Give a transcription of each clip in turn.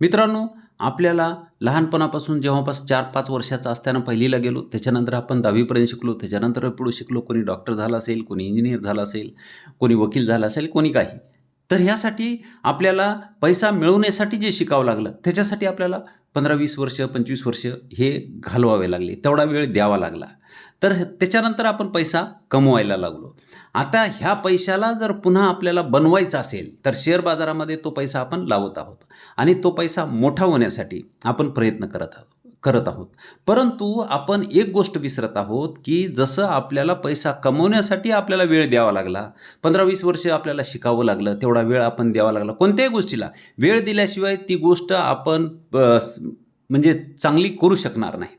मित्रांनो आपल्याला लहानपणापासून जेव्हापासून चार पाच वर्षाचा असताना पहिलीला गेलो त्याच्यानंतर आपण दहावीपर्यंत शिकलो त्याच्यानंतर पुढे शिकलो कोणी डॉक्टर झाला असेल कोणी इंजिनियर झाला असेल कोणी वकील झाला असेल कोणी काही. तर ह्यासाठी आपल्याला पैसा मिळवण्यासाठी जे शिकावं लागलं त्याच्यासाठी आपल्याला पंधरा वीस वर्ष पंचवीस वर्ष हे घालवावे लागले. तेवढा वेळ द्यावा लागला. तर त्याच्यानंतर आपण पैसा कमवायला लागलो. आता ह्या पैशाला जर पुन्हा आपल्याला बनवायचा असेल तर शेअर बाजारामध्ये तो पैसा आपण लावत आहोत. आणि तो पैसा मोठा होण्यासाठी आपण प्रयत्न करत आहोत. करत आहोत. परंतु आपण एक गोष्ट विसरत आहोत की जसं आपल्याला पैसा कमवण्यासाठी आपल्याला वेळ द्यावा लागला पंधरा वीस वर्ष आपल्याला शिकावं लागलं तेवढा वेळ आपण द्यावा लागला. कोणत्याही गोष्टीला वेळ दिल्याशिवाय ती गोष्ट आपण म्हणजे चांगली करू शकणार नाही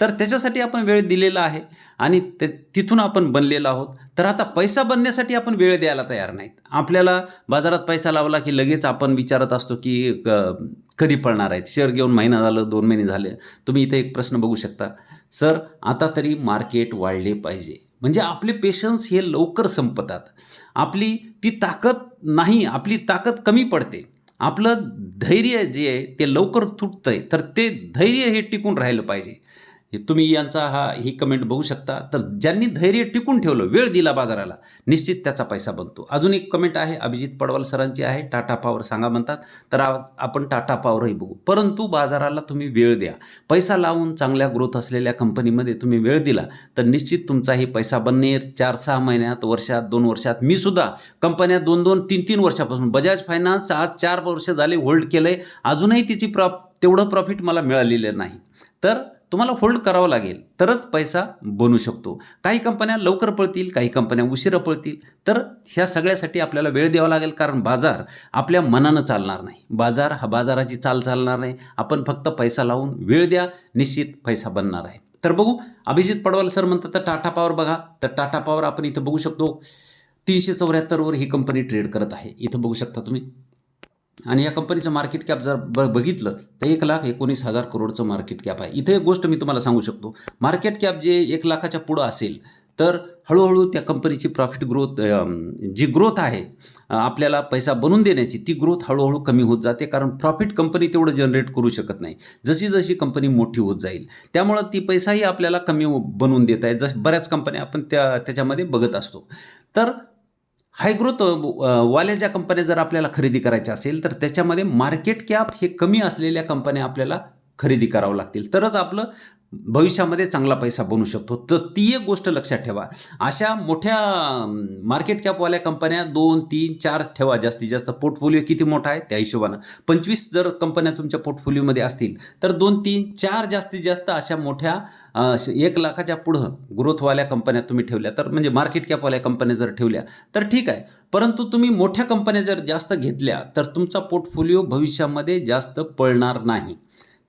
तर त्याच्यासाठी आपण वेळ दिलेला आहे आणि ते तिथून आपण बनलेलो आहोत. तर आता पैसा बनण्यासाठी आपण वेळ द्यायला तयार नाहीत. आपल्याला बाजारात पैसा लावला की लगेच आपण विचारत असतो की कधी पळणार आहेत? शेअर घेऊन महिना झालं दोन महिने झाले. तुम्ही इथे एक प्रश्न बघू शकता. सर आता तरी मार्केट वाढले पाहिजे. म्हणजे आपले पेशन्स हे लवकर संपतात. आपली ती ताकद नाही आपली ताकद कमी पडते. आपलं धैर्य जे आहे ते लवकर तुटतंय. तर ते धैर्य हे टिकून राहिलं पाहिजे. तुम्ही यांचा हा ही कमेंट बघू शकता. तर ज्यांनी धैर्य टिकून ठेवलं वेळ दिला बाजाराला निश्चित त्याचा पैसा बनतो. अजून एक कमेंट आहे अभिजित पडवाल सरांची आहे टाटा पॉवर सांगा म्हणतात. तर आपण टाटा पॉवरही बघू. परंतु बाजाराला तुम्ही वेळ द्या. पैसा लावून चांगल्या ग्रोथ असलेल्या कंपनीमध्ये तुम्ही वेळ दिला तर निश्चित तुमचाही पैसा बनणार. चार सहा महिन्यात वर्षात दोन वर्षात. मी सुद्धा कंपन्या दोन दोन तीन तीन वर्षापासून बजाज फायनान्स आज चार वर्ष झाले होल्ड केलं आहे अजूनही तिची प्रॉ तेवढं प्रॉफिट मला मिळालेलं नाही. तर तुम्हाला होल्ड करावं लागेल. तरच पैसा बनू शकतो. काही कंपन्या लवकर पळतील काही कंपन्या उशिरा पळतील. तर ह्या सगळ्यासाठी आपल्याला वेळ द्यावा लागेल कारण बाजार आपल्या मनानं चालणार नाही. बाजार हा बाजाराची चाल चालणार नाही. आपण फक्त पैसा लावून वेळ द्या निश्चित पैसा बनणार आहे. तर बघू अभिजित पडवाल सर म्हणतात तर टाटा पॉवर बघा. तर टाटा पॉवर आपण इथं बघू शकतो. तीनशे चौऱ्याहत्तरवर ही कंपनी ट्रेड करत आहे. इथं बघू शकता तुम्ही. आणि या कंपनीचं मार्केट कॅप जर ब बघितलं तर एक लाख एकोणीस हजार करोडचं मार्केट कॅप आहे. इथे एक गोष्ट मी तुम्हाला सांगू शकतो. मार्केट कॅप जे एक लाखाच्या पुढं असेल तर हळूहळू त्या कंपनीची प्रॉफिट ग्रोथ जी ग्रोथ आहे आपल्याला पैसा बनवून देण्याची ती ग्रोथ हळूहळू कमी होत जाते. कारण प्रॉफिट कंपनी तेवढं जनरेट करू शकत नाही. जशी जशी कंपनी मोठी होत जाईल त्यामुळं ती पैसाही आपल्याला कमी बनवून देत आहे. जस बऱ्याच कंपन्या आपण त्या त्याच्यामध्ये बघत असतो. तर हाय ग्रोथ वाल्या ज्या कंपन्या जर आपल्याला खरेदी करायच्या असेल तर त्याच्यामध्ये मार्केट कॅप हे कमी असलेल्या कंपन्या आपल्याला खरेदी करावं लागतील. तरच आपलं भविष्यामध्ये चांगला पैसा बनू शकतो. तर ती एक गोष्ट लक्षात ठेवा. अशा मोठ्या मार्केट कॅपवाल्या कंपन्या दोन तीन चार ठेवा. जास्तीत जास्त पोर्टफोलिओ किती मोठा आहे? त्या हिशोबानं. पंचवीस जर कंपन्या तुमच्या पोर्टफोलिओमध्ये असतील तर दोन तीन चार जास्तीत जास्त अशा मोठ्या श- एक लाखाच्या पुढं ग्रोथवाल्या कंपन्या तुम्ही ठेवल्या. तर म्हणजे मार्केट कॅपवाल्या कंपन्या जर ठेवल्या तर ठीक आहे. परंतु तुम्ही मोठ्या कंपन्या जर जास्त घेतल्या तर तुमचा पोर्टफोलिओ भविष्यामध्ये जास्त पळणार नाही.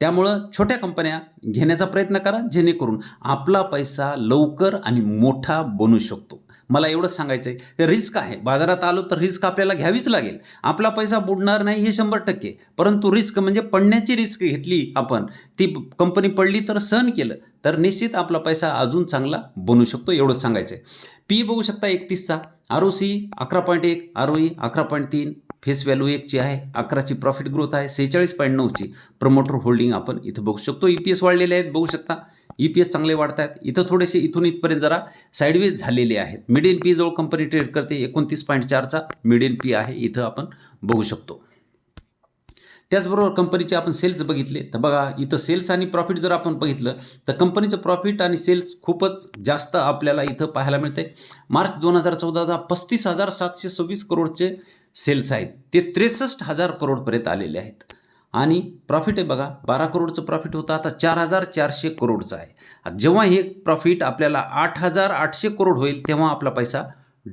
त्यामुळं छोट्या कंपन्या घेण्याचा प्रयत्न करा जेणेकरून आपला पैसा लवकर आणि मोठा बनू शकतो. मला एवढंच सांगायचं आहे रिस्क आहे. बाजारात आलो तर रिस्क आपल्याला घ्यावीच लागेल. आपला पैसा बुडणार नाही हे शंभर टक्के. परंतु रिस्क म्हणजे पडण्याची रिस्क घेतली आपण. ती कंपनी पडली तर सहन केलं तर निश्चित आपला पैसा अजून चांगला बनू शकतो एवढंच सांगायचं आहे पी बघू शकता एकतीसचा. आर ओ सी अकरा पॉईंट एक आर ओ ई अकरा पॉईंट तीन फेस व्हॅल्यू एकची आहे अकराची प्रॉफिट ग्रोथ आहे सेहेचाळीस पॉईंट नऊची प्रमोटर होल्डिंग आपण इथं बघू शकतो. ई पी एस वाढलेले आहेत बघू शकता. ई पी एस चांगले वाढत आहेत इथं थोडेसे इथून इथपर्यंत जरा साईडवेज झालेले आहेत. मिडियन पी जवळ कंपनी ट्रेड करते एकोणतीस पॉईंट चारचा मिडियन पी आहे इथं आपण बघू शकतो. त्याचबरोबर कंपनीचे आपण सेल्स बघितले. तर बघा इथं सेल्स आणि प्रॉफिट जर आपण बघितलं तर कंपनीचं प्रॉफिट आणि सेल्स खूपच जास्त आपल्याला इथं पाहायला मिळते मार्च दोन हजार चौदाला पस्तीस हजार सातशे सव्वीस करोडचे सेल्स आहेत. ते त्रेसष्ट हजार करोडपर्यंत आलेले आहेत. आणि प्रॉफिट आहे बघा बारा करोडचं प्रॉफिट होतं आता चार हजार चारशे करोडचं आहे. जेव्हा हे प्रॉफिट आपल्याला आठ हजार आठशे करोड होईल तेव्हा आपला पैसा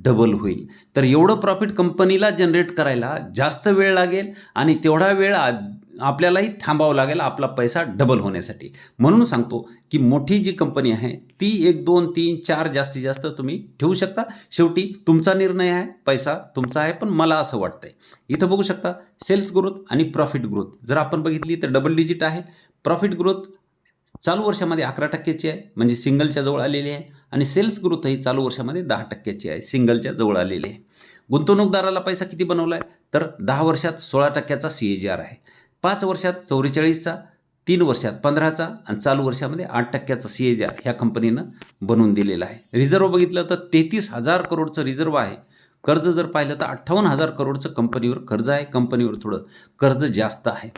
डबल होईल. तर एवढं प्रॉफिट कंपनीला जनरेट करायला जास्त वेळ लागेल आणि तेवढा वेळ आ- आपल्यालाही थांबावं लागेल आपला पैसा डबल होण्यासाठी. म्हणून सांगतो की मोठी जी कंपनी आहे ती एक दोन तीन चार जास्तीत जास्त तुम्ही ठेवू शकता. शेवटी तुमचा निर्णय आहे पैसा तुमचा आहे पण मला असं वाटतंय. इथं बघू शकता सेल्स ग्रोथ आणि प्रॉफिट ग्रोथ जर आपण बघितली तर डबल डिजिट आहे. प्रॉफिट ग्रोथ चालू वर्षामध्ये अकरा टक्क्याची आहे. म्हणजे सिंगलच्या जवळ आलेली आहे. आणि सेल्स ग्रोथ ही चालू वर्षामध्ये दहा टक्क्याची आहे. सिंगलच्या जवळ आलेली आहे. गुंतवणूकदाराला पैसा किती बनवला आहे तर दहा वर्षात सोळा टक्क्याचा सी ए जी आर आहे. पाच वर्षात चौवेचाळीसचा तीन वर्षात पंधराचा आणि चालू वर्षामध्ये आठ टक्क्याचा सी एच आर ह्या कंपनीनं बनवून दिलेला आहे. रिझर्व बघितलं तर तेहतीस हजार करोडचं रिझर्व आहे. कर्ज जर पाहिलं तर अठ्ठावन्न हजार करोडचं कंपनीवर कर्ज आहे. कंपनीवर थोडं कर्ज जास्त आहे.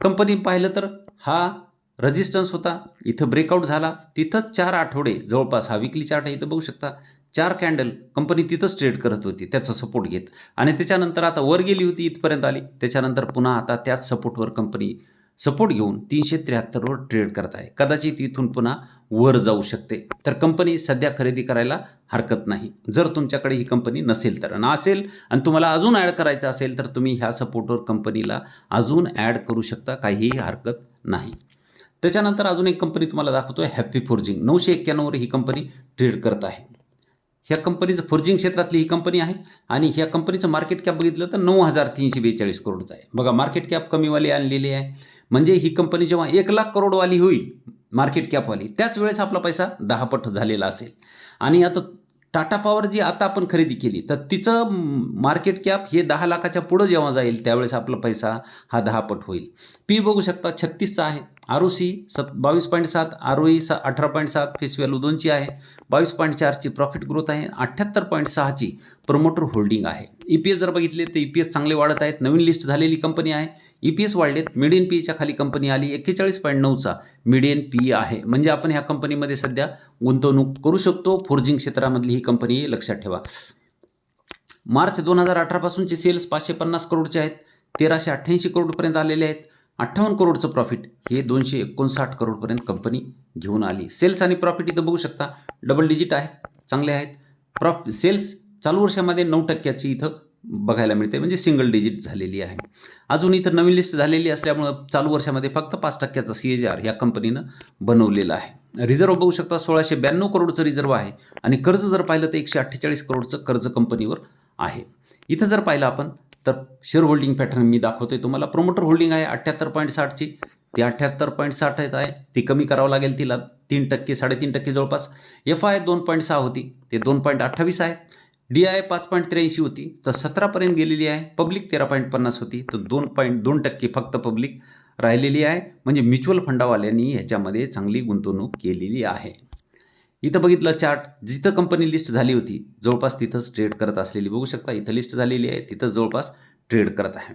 कंपनी पाहिलं तर हा रजिस्टन्स होता. इथं ब्रेकआउट झाला. तिथं चार आठवडे जवळपास हा विकली चार्ट आहे इथं बघू शकता. चार कॅन्डल कंपनी तिथंच ट्रेड करत होती त्याचा सपोर्ट घेत. आणि त्याच्यानंतर आता वर गेली होती इथपर्यंत आली. त्याच्यानंतर पुन्हा आता त्याच सपोर्टवर कंपनी सपोर्ट घेऊन तीनशे त्र्याहत्तरवर ट्रेड करत आहे. कदाचित इथून पुन्हा वर जाऊ शकते. तर कंपनी सध्या खरेदी करायला हरकत नाही. जर तुमच्याकडे ही कंपनी नसेल तर. आणि असेल आणि तुम्हाला अजून ॲड करायचं असेल तर तुम्ही ह्या सपोर्टवर कंपनीला अजून ॲड करू शकता. काहीही हरकत नाही. त्याच्यानंतर अजून एक कंपनी तुम्हाला दाखवतो आहे हॅपी फोर्जिंग नऊशे एक्क्याण्णववर ही कंपनी ट्रेड करत आहे. ह्या कंपनीचं फोर्जिंग क्षेत्रातली ही कंपनी आहे आणि ह्या कंपनीचं मार्केट कॅप बघितलं तर नऊ हजार तीनशे बेचाळीस करोडचं आहे. बघा मार्केट कॅप कमीवाली आणलेली आहे. म्हणजे ही कंपनी जेव्हा एक लाख करोडवाली होईल मार्केट कॅपवाली त्याच वेळेस आपला पैसा दहा पट झालेला असेल. आणि आता टाटा पॉवर जी आता आपण खरेदी केली तर तिचं मार्केट कॅप हे दहा लाखाच्या पुढं जेव्हा जाईल त्यावेळेस आपला पैसा हा दहा पट होईल. पी बघू शकता छत्तीसचा आहे. आर ओ सी सत बावीस पॉईंट सात आर ओ ई सा अठरा पॉईंट सात फेस व्हॅल्यू दोनची आहे. बावीस पॉईंट चारची प्रॉफिट ग्रोथ आहे. अठ्ठ्याहत्तर पॉईंट सहाची प्रमोटर होल्डिंग आहे. ई पी एस जर बघितले तर ई पी एस चांगले वाढत आहेत. नवीन लिस्ट झालेली कंपनी आहे. ई पी एस वाढलेत. मिडियन पीच्या खाली कंपनी आली. एक्केचाळीस पॉईंट नऊचा मिडियन पी आहे. म्हणजे आपण ह्या कंपनीमध्ये सध्या गुंतवणूक करू शकतो. फोर्जिंग क्षेत्रामधली ही कंपनी लक्षात ठेवा. मार्च दोन हजार अठरापासूनचे सेल्स पाचशे पन्नास करोडचे आहेत. तेराशे अठ्ठ्याऐंशी करोडपर्यंत आलेले आहेत. अठ्ठावन्न करोडचं प्रॉफिट हे दोनशे एकोणसाठ करोडपर्यंत कंपनी घेऊन आली. सेल्स आणि प्रॉफिट इथं बघू शकता. डबल डिजिट आहे चांगले आहेत. प्रॉफ सेल्स चालू वर्षामध्ये नऊ टक्क्याची इथं बघायला मिळते म्हणजे सिंगल डिजिट झालेली आहे. अजून इथं नवीन लिस्ट झालेली असल्यामुळं चालू वर्षामध्ये फक्त पाच टक्क्याचा सी एच आर या कंपनीनं बनवलेला आहे. रिझर्व बघू शकता सोळाशे ब्याण्णव करोडचं रिझर्व आहे आणि कर्ज जर पाहिलं तर एकशे अठ्ठेचाळीस करोडचं कर्ज कंपनीवर आहे. इथं जर पाहिलं आपण तर शेअर होल्डिंग पॅटर्न मी दाखवतोय. तुम्हाला प्रोमोटर होल्डिंग आहे अठ्ठ्याहत्तर पॉईंट साठची ती अठ्ठ्याहत्तर पॉईंट साठ आहे. ती कमी करावं लागेल तिला. तीन टक्के साडेतीन टक्के जवळपास. एफ आय दोन पॉईंट सहा होती. ते दोन पॉईंट अठ्ठावीस आहे. डी आय पाच पॉईंट त्र्याऐंशी होती. तर सतरापर्यंत गेलेली आहे. पब्लिक तेरा पॉईंट पन्नास होती. तर दोन पॉईंट दोन टक्के फक्त पब्लिक राहिलेली आहे. म्हणजे म्युच्युअल फंडावाल्यांनी ह्याच्यामध्ये चांगली गुंतवणूक केलेली आहे. इथं बघितलं चार्ट जिथं कंपनी लिस्ट झाली होती जवळपास तिथंच ट्रेड करत असलेली. बघू शकता इथं लिस्ट झालेली आहे तिथं जवळपास ट्रेड करत आहे.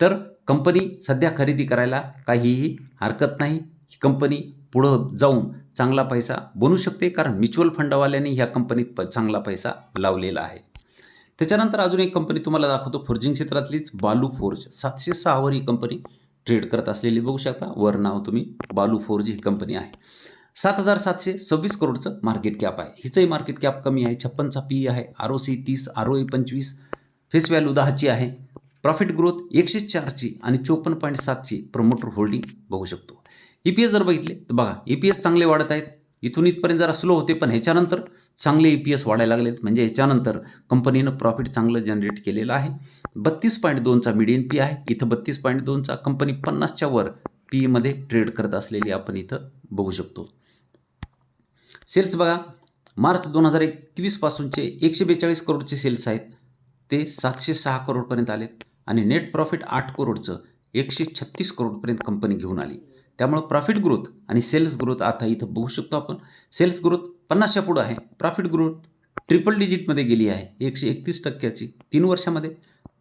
तर कंपनी सध्या खरेदी करायला काहीही हरकत नाही. ही कंपनी पुढं जाऊन चांगला पैसा बनू शकते कारण म्युच्युअल फंडवाल्याने ह्या कंपनीत प चांगला पैसा लावलेला आहे. त्याच्यानंतर अजून एक कंपनी तुम्हाला दाखवतो फोर्जिंग क्षेत्रातलीच बालू फोर्ज सातशे सहावर ही कंपनी ट्रेड करत असलेली. बघू शकता वर नाव तुम्ही बालू फोर्ज ही कंपनी आहे. सात हजार सातशे सव्वीस करोडचं मार्केट कॅप आहे. हिचंही मार्केट कॅप कमी आहे. छप्पनचा पी आहे. आर ओ सी तीस आर ओ ए पंचवीस. फेस व्हॅल्यू दहाची आहे. प्रॉफिट ग्रोथ एकशे चारची आणि चोपन्न पॉईंट सातची प्रमोटर होल्डिंग बघू शकतो. ई पी एस जर बघितले तर बघा ई पी एस चांगले वाढत आहेत. इथून इथपर्यंत जरा स्लो होते पण ह्याच्यानंतर चांगले ई पी एस वाढायला लागलेत. म्हणजे ह्याच्यानंतर कंपनीनं प्रॉफिट चांगलं जनरेट केलेलं आहे. बत्तीस पॉईंट दोनचा मिडियन पी आहे. इथं बत्तीस पॉईंट दोनचा कंपनी पन्नासच्या वर पीमध्ये ट्रेड करत असलेली आपण इथं बघू शकतो. सेल्स बघा. मार्च दोन हजार एकवीसपासूनचे एकशे बेचाळीस करोडचे सेल्स आहेत. ते सातशे सहा करोडपर्यंत आलेत आणि नेट प्रॉफिट आठ करोडचं एकशे छत्तीस करोडपर्यंत कंपनी घेऊन आली. त्यामुळं प्रॉफिट ग्रोथ आणि सेल्स ग्रोथ आता इथं बघू शकतो आपण. सेल्स ग्रोथ पन्नासच्या पुढं आहे. प्रॉफिट ग्रोथ ट्रिपल डिजिटमध्ये गेली आहे. एकशे एकतीस टक्क्याची तीन वर्षामध्ये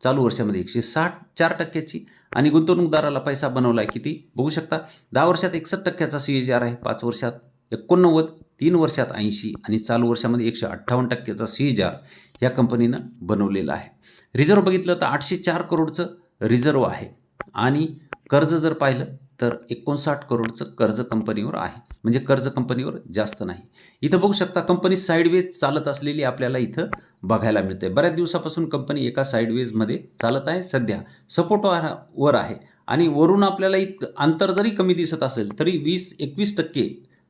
चालू वर्षामध्ये एकशे साठ चार टक्क्याची आणि गुंतवणूकदाराला पैसा बनवला आहे किती? बघू शकता. दहा वर्षात एकसष्ट टक्क्याचा सी एच आर आहे. पाच वर्षात एकोणनव्वद तीन वर्षात ऐंशी आणि चालू वर्षामध्ये एकशे अठ्ठावन्न टक्क्याचा सी या कंपनीनं बनवलेला आहे. रिझर्व बघितलं तर आठशे चार करोडचं रिझर्व आहे. आणि कर्ज जर पाहिलं तर एकोणसाठ करोडचं कर्ज कंपनीवर आहे. म्हणजे कर्ज कंपनीवर जास्त नाही. इथं बघू शकता कंपनी साईडवेज चालत असलेली आपल्याला इथं बघायला मिळते बऱ्याच दिवसापासून कंपनी एका साईडवेजमध्ये चालत आहे. सध्या सपोर्ट वर आहे. आणि वरून आपल्याला इत अंतर जरी कमी दिसत असेल तरी वीस एकवीस टक्के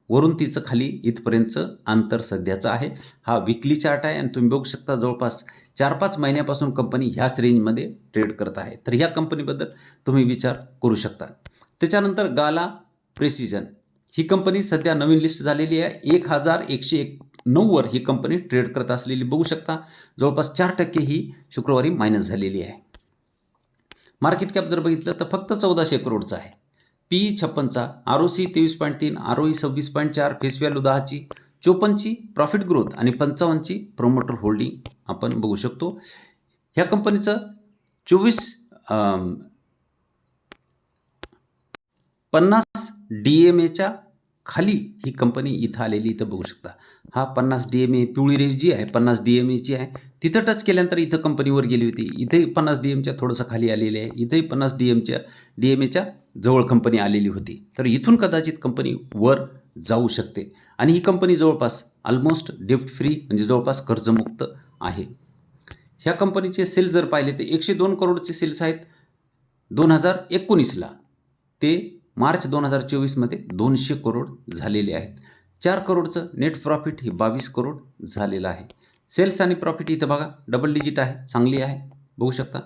वरून तिचं खाली इथपर्यंतचं अंतर सध्याचं आहे. हा विकली चार्ट आहे आणि तुम्ही बघू शकता जवळपास चार पाच महिन्यापासून कंपनी ह्याच रेंजमध्ये ट्रेड करत आहे. तर ह्या कंपनीबद्दल तुम्ही विचार करू शकता. त्याच्यानंतर गाला प्रेसिजन ही कंपनी सध्या नवीन लिस्ट झालेली आहे. एक हजार एकशे एक नऊवर ही कंपनी ट्रेड करत असलेली बघू शकता. जवळपास चार टक्के ही शुक्रवारी मायनस झालेली आहे. मार्केट कॅप जर बघितलं तर फक्त चौदाशे करोडचं आहे. पी छप्पनचा आर ओ सी तेवीस पॉईंट तीन आर ओ ई सव्वीस पॉईंट चार फेस व्हॅल्यू दहाची चोपन्नची प्रॉफिट ग्रोथ आणि पंचावन्नची प्रोमोटर होल्डिंग आपण बघू शकतो. ह्या कंपनीचं चोवीस पन्नास डी एम एच्या खाली ही कंपनी इथं आलेली इथं बघू शकता. हा पन्नास डी एम ए पिवळी रेस जी आहे पन्नास डी एम एची आहे. तिथं टच केल्यानंतर इथं कंपनीवर गेली होती. इथेही पन्नास डी एमच्या थोडंसं खाली आलेली आहे. इथेही पन्नास डी एमच्या डी एम एच्या जवळ कंपनी आलेली होती. तर इथून कदाचित कंपनी वर जाऊ शकते. आणि ही कंपनी जवळपास ऑलमोस्ट डेप्ट फ्री म्हणजे जवळपास कर्जमुक्त आहे. ह्या कंपनीचे सेल जर पाहिले तर एकशे दोन करोडचे सेल्स आहेत. दोन हजार एकोणीसला ते मार्च दोन हजार चोवीसमध्ये दोनशे करोड झालेले आहेत. चार करोडचं नेट प्रॉफिट हे बावीस करोड झालेलं आहे. सेल्स आणि प्रॉफिट इथं बघा डबल डिजिट आहे चांगली आहे. बघू शकता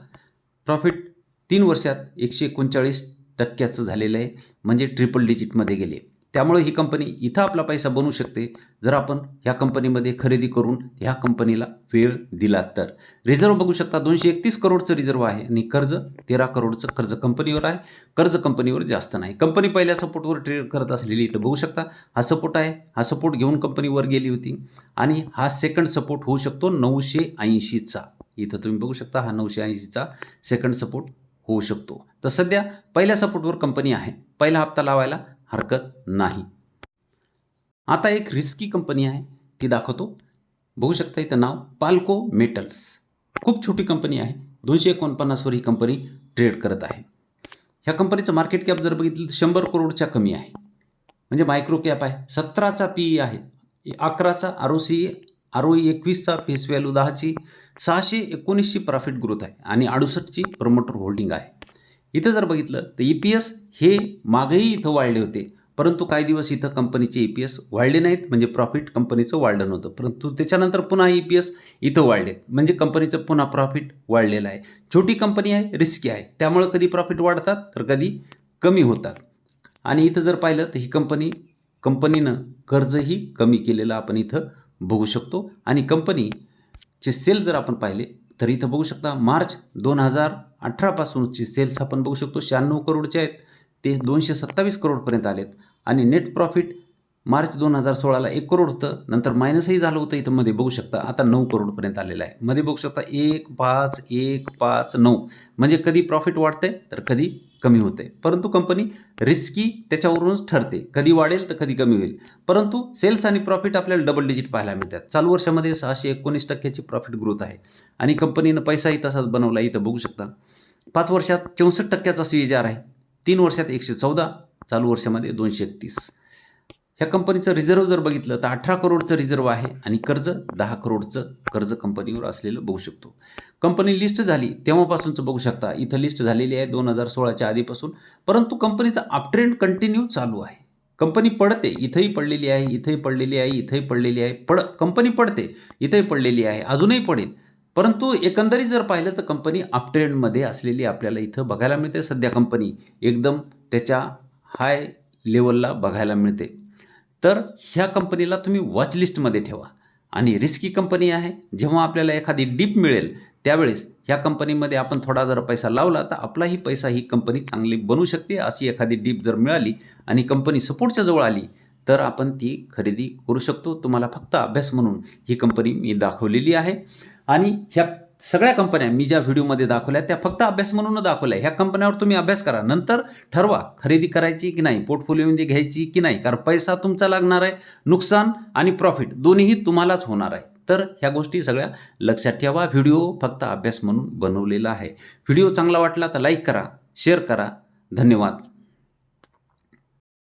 प्रॉफिट तीन वर्षात एकशे एकोणचाळीस टक्क्याचं झालेलं आहे. म्हणजे ट्रिपल डिजिटमध्ये गेले. त्यामुळे ही कंपनी इथं आपला पैसा बनू शकते. जर आपण ह्या कंपनीमध्ये खरेदी करून ह्या कंपनीला वेळ दिला तर. रिझर्व बघू शकता दोनशे एकतीस करोडचं रिझर्व आहे आणि कर्ज तेरा करोडचं कर्ज कंपनीवर आहे. कर्ज कंपनीवर जास्त नाही. कंपनी पहिल्या सपोर्टवर ट्रेड करत असलेली इथं बघू शकता. हा सपोर्ट आहे. हा सपोर्ट घेऊन कंपनीवर गेली होती. आणि हा सेकंड सपोर्ट होऊ शकतो नऊशे ऐंशीचा. इथं तुम्ही बघू शकता हा नऊशे ऐंशीचा सेकंड सपोर्ट होऊ शकतो. तर सध्या पहिल्या सपोर्टवर कंपनी आहे. पहिला हप्ता लावायला हरकत नाही. आता एक रिस्की कंपनी आहे ती दाखवतो. बघू शकता इथं नाव पाल्को मेटल्स खूप छोटी कंपनी आहे दोनशे एकोणपन्नासवर ही कंपनी ट्रेड करत आहे. ह्या कंपनीचं मार्केट कॅप जर बघितलं तर शंभर करोडच्या कमी आहे. म्हणजे मायक्रो कॅप आहे. सतराचा पी ई आहे. अकराचा R O C R O एकवीसचा face value दहाची सहाशे एकोणीसची प्रॉफिट ग्रोथ आहे. आणि अडुसष्टची प्रमोटर होल्डिंग आहे. इथं जर बघितलं तर ई पी एस हे मागेही इथं वाढले होते. परंतु काही दिवस इथं कंपनीचे ई पी एस वाढले नाहीत म्हणजे प्रॉफिट कंपनीचं वाढलं नव्हतं. परंतु त्याच्यानंतर पुन्हा ई पी एस इथं वाढले. म्हणजे कंपनीचं पुन्हा प्रॉफिट वाढलेलं आहे. छोटी कंपनी आहे रिस्की आहे. त्यामुळं कधी प्रॉफिट वाढतात तर कधी कमी होतात. आणि इथं जर पाहिलं तर ही कंपनी कंपनीनं कर्जही कमी केलेलं आपण इथं बघू शकतो. आणि कंपनीचे सेल जर आपण पाहिले तर इथं बघू शकता मार्च दोन हजार अठरापासूनची सेल्स आपण बघू शकतो शहाण्णव करोडचे आहेत. ते दोनशे सत्तावीस करोडपर्यंत आलेत. आणि नेट प्रॉफिट मार्च दोन हजार सोळाला एक करोड होतं. नंतर मायनसही झालं होतं इथं मध्ये. बघू शकता आता नऊ करोडपर्यंत आलेलं आहे. मध्ये बघू शकता एक पाच एक पाच नऊ. म्हणजे कधी प्रॉफिट वाढतंय? तर कधी कमी होते. परंतु कंपनी रिस्की त्याच्यावरूनच ठरते. कधी वाढेल तर कधी कमी होईल. परंतु सेल्स आणि प्रॉफिट आपल्याला डबल डिजिट पाहायला मिळतात. चालू वर्षामध्ये सहाशे एकोणीस टक्क्याची प्रॉफिट ग्रोथ आहे. आणि कंपनीनं पैसाही तसाच बनवला इथं बघू शकता. पाच वर्षात चौसष्ट टक्क्याचा सी जी आर आहे. तीन वर्षात एकशे चौदा चालू वर्षामध्ये दोनशे एकतीस. ह्या कंपनीचं रिझर्व जर बघितलं तर अठरा करोडचं रिझर्व आहे आणि कर्ज दहा करोडचं कर्ज कंपनीवर असलेलं बघू शकतो. कंपनी लिस्ट झाली तेव्हापासूनचं बघू शकता. इथं लिस्ट झालेली आहे दोन हजार सोळाच्या आधीपासून. परंतु कंपनीचा अपट्रेंड कंटिन्यू चालू आहे. कंपनी पडते इथंही पडलेली आहे इथंही पडलेली आहे इथंही पडलेली आहे. पड कंपनी पडते इथंही पडलेली आहे अजूनही पडेल. परंतु एकंदरीत जर पाहिलं तर कंपनी अपट्रेंडमध्ये असलेली आपल्याला इथं बघायला मिळते. सध्या कंपनी एकदम त्याच्या हाय लेवलला बघायला मिळते. तर ह्या कंपनीला तुम्ही वॉचलिस्टमध्ये ठेवा. आणि रिस्की कंपनी आहे जेव्हा आपल्याला एखादी डीप मिळेल त्यावेळेस ह्या कंपनीमध्ये आपण थोडा जर पैसा लावला तर आपलाही पैसा ही कंपनी चांगली बनू शकते. अशी एखादी डीप जर मिळाली आणि कंपनी सपोर्टच्या जवळ आली तर आपण ती खरेदी करू शकतो. तुम्हाला फक्त अभ्यास म्हणून ही कंपनी मी दाखवलेली आहे. आणि ह्या सगळ्या कंपन्या मी ज्या व्हिडिओमध्ये दाखवल्या त्या फक्त अभ्यास म्हणून दाखवल्या. ह्या कंपन्यावर तुम्ही अभ्यास करा. नंतर ठरवा खरेदी करायची की नाही पोर्टफोलिओमध्ये घ्यायची की नाही कारण पैसा तुमचा लागणार आहे नुकसान आणि प्रॉफिट दोन्हीही तुम्हालाच होणार आहे. तर ह्या गोष्टी सगळ्या लक्षात ठेवा. व्हिडिओ फक्त अभ्यास म्हणून बनवलेला आहे. व्हिडिओ चांगला वाटला तर लाईक करा शेअर करा. धन्यवाद.